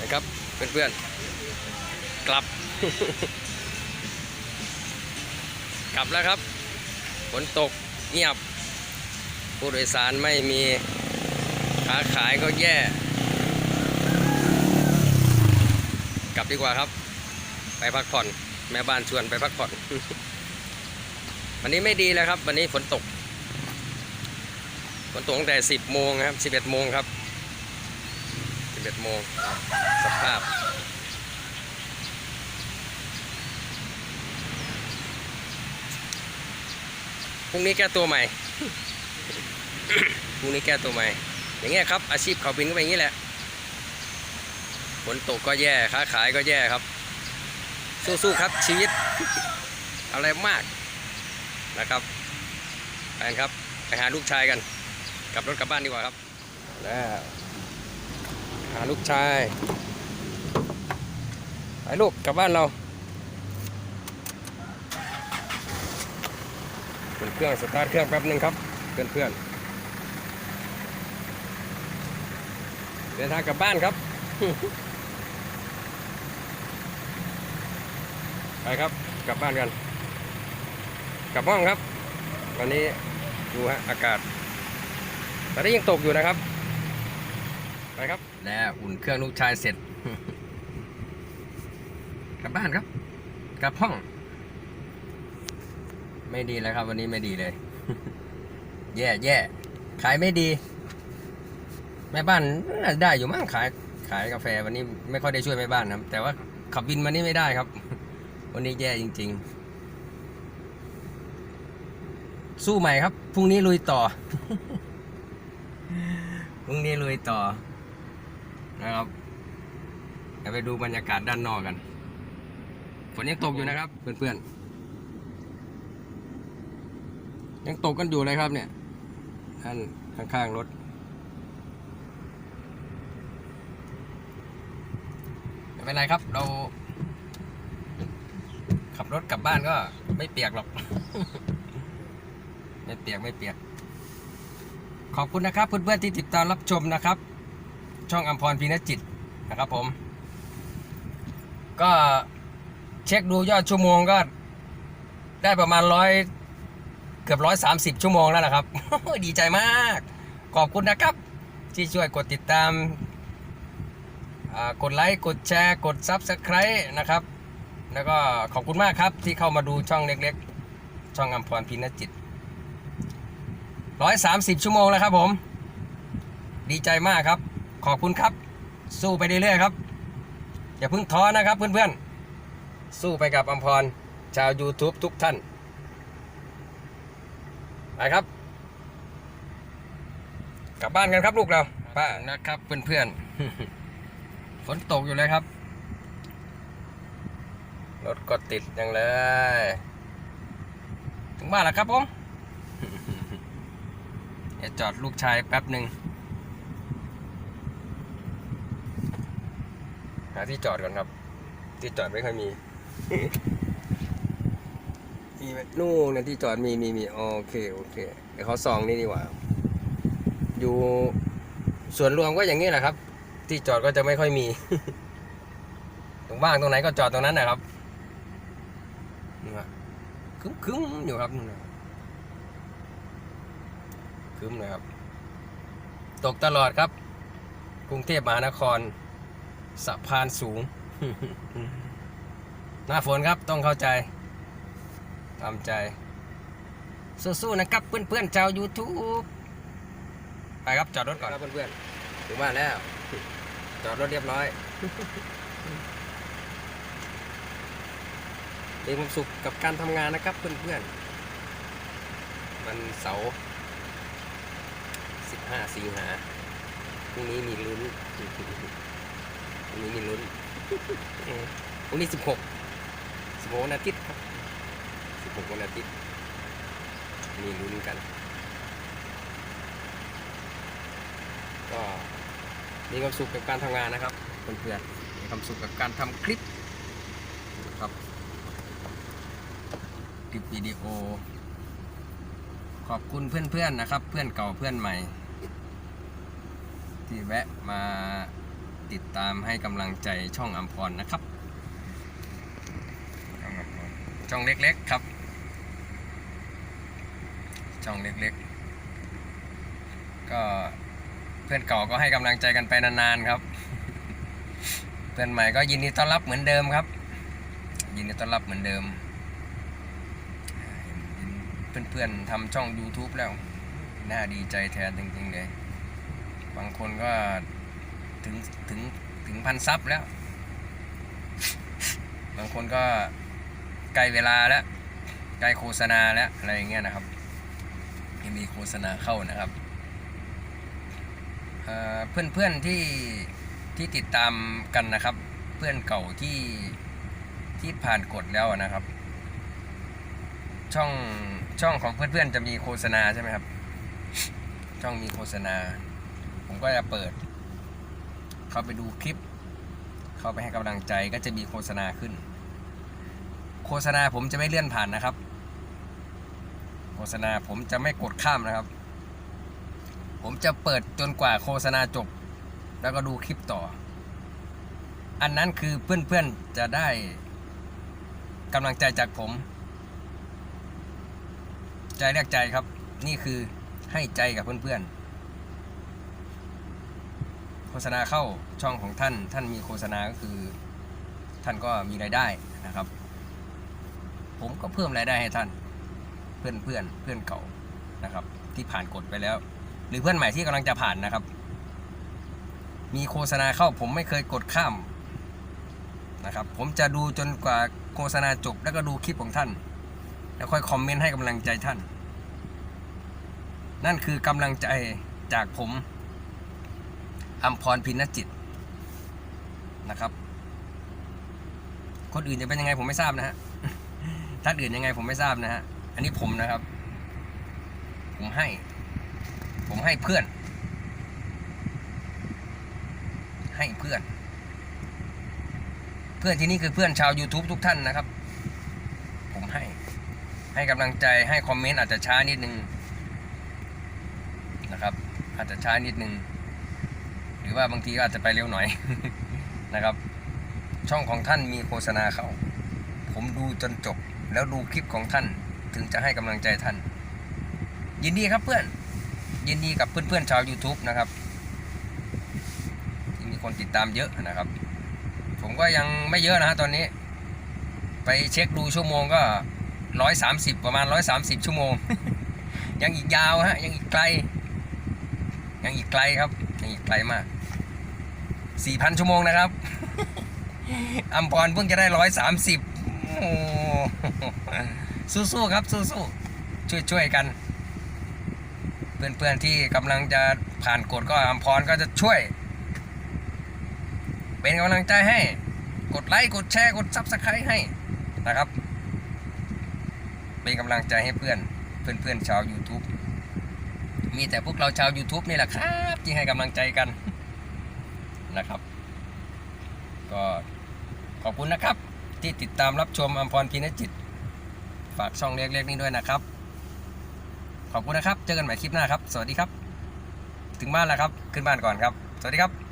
นะครับเพื่อนๆ กลับ กลับแล้วครับฝนตกเงียบ ผู้โดยสารไม่มีค้าขายก็แย่ กลับดีกว่าครับ ไปพักผ่อน แม่บ้านชวนไปพักผ่อน วันนี้ไม่ดีแล้วครับ วันนี้ฝนตกฝนตกตั้งแต่ 10 โมงครับ 11 โมงครับ 11โมงสภาพ พรุ่งนี้แก้ตัวใหม่ พรุ่งนี้แก้ตัวใหม่ อย่างเงี้ยครับ อาชีพเขาบินก็เป็นอย่างนี้แหละ ฝนตกก็แย่ ค้าขายก็แย่ครับ สู้ๆครับชีวิต อะไรมากนะครับไปกันครับ ไปหาลูกชายกัน กลับรถกลับบ้านดีกว่าครับแล้ว หาลูกชาย ไปลูกกลับบ้านเราเปิดเครื่องสตาร์ทเครื่องแป๊บหนึงครับ เพื่อนเพื่อนๆเดินทางกลับบ้านครับ ไปครับกลับบ้านกัน กลับห้องครับ วันนี้ดูฮะอากาศตอนนี้ยังตกอยู่นะครับ ไปครับ แล้วอุ่นเครื่องลูกชายเสร็จ กลับบ้านครับ กลับห้อง ไม่ดีแล้วครับ วันนี้ไม่ดีเลย แย่แย่ขายไม่ดี แม่บ้านได้อยู่มั้งขาย ขายกาแฟวันนี้ไม่ค่อยได้ช่วยแม่บ้านครับ แต่ว่าขับวินมานี่ไม่ได้ครับ วันนี้แย่จริง ๆ สู้ใหม่ครับพรุ่งนี้ลุยต่อพรุ่งนี้ลุยต่อ นะครับเดี๋ยวไปดูบรรยากาศด้านนอกกัน ฝนยังตกอยู่นะครับ เพื่อนๆ ยังตกกันอยู่เลยครับเนี่ยท่านข้างๆรถไม่เป็นไรครับ เรา ขับรถกลับบ้านก็ไม่เปียกหรอก ไม่เปียกไม่เปียก ขอบคุณนะครับเพื่อนๆที่ติดตามรับชมนะครับ ช่องอัมพรพีนจิตนะครับผม ก็เช็คดูยอดชั่วโมงก็ได้ประมาณร้อยเกือบร้อยสามสิบชั่วโมงแล้วนะครับ ดีใจมาก ขอบคุณนะครับ ที่ช่วยกดติดตาม กดไลค์กดแชร์กด Subscribe นะครับ แล้วก็ขอบคุณมากครับที่เข้ามาดูช่องเล็กๆ ช่องอัมพรพินจิตร้อยสามสิบชั่วโมงแล้วครับผม ดีใจมากครับ ขอบคุณครับ สู้ไปเรื่อยๆครับ อย่าเพิ่งท้อนะครับเพื่อนๆ สู้ไปกับอัมพร ชาว YouTube ทุกท่านไปครับ กลับบ้านกันครับลูกเราป้านะครับเพื่อนๆ ฝนตกอยู่เลยครับ รถก็ติดยังเลย ถึงบ้านแล้วครับผม เดี๋ยวจอดลูกชายแป๊บหนึ่ง หาที่จอดก่อนครับ ที่จอดไม่ค่อยมี มีไหมนู่นนะที่จอดมีมีมีโอเคโอเคเดี๋ยวเขาซองนี่ดีกว่า อยู่ส่วนรวมก็อย่างนี้แหละครับ ที่จอดก็จะไม่ค่อยมี ตรงบ้างตรงไหนก็จอดตรงนั้นนะครับนี่ฮะคึ้มคึ้มๆอยู่ครับนะคึ้มเลยครับ ตกตลอดครับ กรุงเทพมหานคร สะพานสูง หน้าฝนครับต้องเข้าใจทำใจ สู้ๆนะครับเพื่อนๆชาว YouTube ไปครับจอดรถก่อนครับเพื่อนๆถึงบ้านแล้ว จอดรถเรียบร้อยมีความสุขกับการทำงานนะครับเพื่อนๆมันเสาร์15 สิงหาพรุ่งนี้มีลุ้น พรุ่งนี้มีลุ้นพรุ่งนี้16 16วันอาทิตย์ครับ16วันอาทิตย์มีลุ้นกัน ก็มีความสุขกับการทำงานนะครับเพื่อนๆมีความสุขกับการทำคลิปนะครับคลิปวิดีโอ ขอบคุณเพื่อนๆนะครับ เพื่อนเก่าเพื่อนใหม่ ที่ที่แวะมา ติดตามให้กำลังใจช่องอัมพรนะครับ ช่องเล็กๆครับ ช่องเล็กๆ ก็เพื่อนเก่าก็ให้กำลังใจกันไปนานๆครับ เพื่อนใหม่ก็ยินดีต้อนรับเหมือนเดิมครับ ยินดีต้อนรับเหมือนเดิมเห็นเห็นเพื่อนๆทำช่อง YouTube แล้ว น่าดีใจแทนจริงๆเลย บางคนก็ ถึงถึงถึงพันซับแล้ว บางคนก็ใกล้เวลาแล้วใกล้โฆษณาแล้วอะไรอย่างเงี้ยนะครับยังมีโฆษณาเข้านะครับเอ่อนเพื่อนที่ที่ติดตามกันนะครับ เพื่อนเก่าที่ที่ผ่านกฎแล้วนะครับ ช่องช่องของเพื่อนๆจะมีโฆษณาใช่ไหมครับ ช่องมีโฆษณา ผมก็จะเปิด เข้าไปดูคลิป เข้าไปให้กำลังใจก็จะมีโฆษณาขึ้น โฆษณาผมจะไม่เลื่อนผ่านนะครับ โฆษณาผมจะไม่กดข้ามนะครับ ผมจะเปิดจนกว่าโฆษณาจบ แล้วก็ดูคลิปต่อ อันนั้นคือเพื่อนๆจะได้กำลังใจจากผม ใจแรกใจครับ นี่คือให้ใจกับเพื่อนๆ ฆษณาเข้าช่องของท่าน ท่านมีโฆษณาก็คือ ท่านก็มีรายได้นะครับ ผมก็เพิ่มรายได้ให้ท่าน เพื่อนเพื่อนเพื่อนเก่านะครับ ที่ผ่านกฎไปแล้ว หรือเพื่อนใหม่ที่กำลังจะผ่านนะครับ มีโฆษณาเข้าผมไม่เคยกดข้ามนะครับ ผมจะดูจนกว่าโฆษณาจบแล้วก็ดูคลิปของท่าน แล้วค่อยคอมเมนต์ให้กำลังใจท่าน นั่นคือกำลังใจจากผม อัมพรพินจิตนะครับ คนอื่นจะเป็นยังไงผมไม่ทราบนะฮะท่านอื่นยังไงผมไม่ทราบนะฮะ อันนี้ผมนะครับ ผมให้ ผมให้เพื่อน ให้เพื่อน เพื่อนที่นี่คือเพื่อนชาว YouTube ทุกท่านนะครับ ผมให้ ให้กำลังใจให้คอมเมนต์อาจจะช้านิดนึงนะครับ อาจจะช้านิดนึง หรือว่าบางทีก็อาจจะไปเร็วหน่อยนะครับ ช่องของท่านมีโฆษณาเข้าผมดูจนจบแล้วดูคลิปของท่านถึงจะให้กำลังใจท่าน ยินดีครับเพื่อน ยินดีกับเพื่อนๆชาว YouTube นะครับที่มีคนติดตามเยอะนะครับ ผมก็ยังไม่เยอะนะฮะตอนนี้ ไปเช็คดูชั่วโมงก็ร้อยสามสิบประมาณร้อยสามสิบชั่วโมง ยังอีกยาวฮะยังอีกไกล ยังอีกไกลครับยังอีกไกลมาก สี่พันชั่วโมงนะครับ อัมพรเพิ่งจะได้ร้อยสามสิบสู้ๆครับสู้ๆช่วยๆกัน เพื่อนๆที่กำลังจะผ่านกฎก็อัมพรก็จะช่วย เป็นกำลังใจให้ กดไลค์กดแชร์กดซับสไครต์ให้นะครับ เป็นกำลังใจให้เพื่อนเพื่อนๆชาว YouTube มีแต่พวกเราชาว YouTube นี่แหละครับ ที่ให้กำลังใจกัน นะครับ ก็ขอบคุณนะครับที่ติดตามรับชมอัมพรพินจิต ฝากช่องเล็กๆนี้ด้วยนะครับ ขอบคุณนะครับ เจอกันใหม่คลิปหน้าครับ สวัสดีครับ ถึงบ้านแล้วครับ ขึ้นบ้านก่อนครับ สวัสดีครับ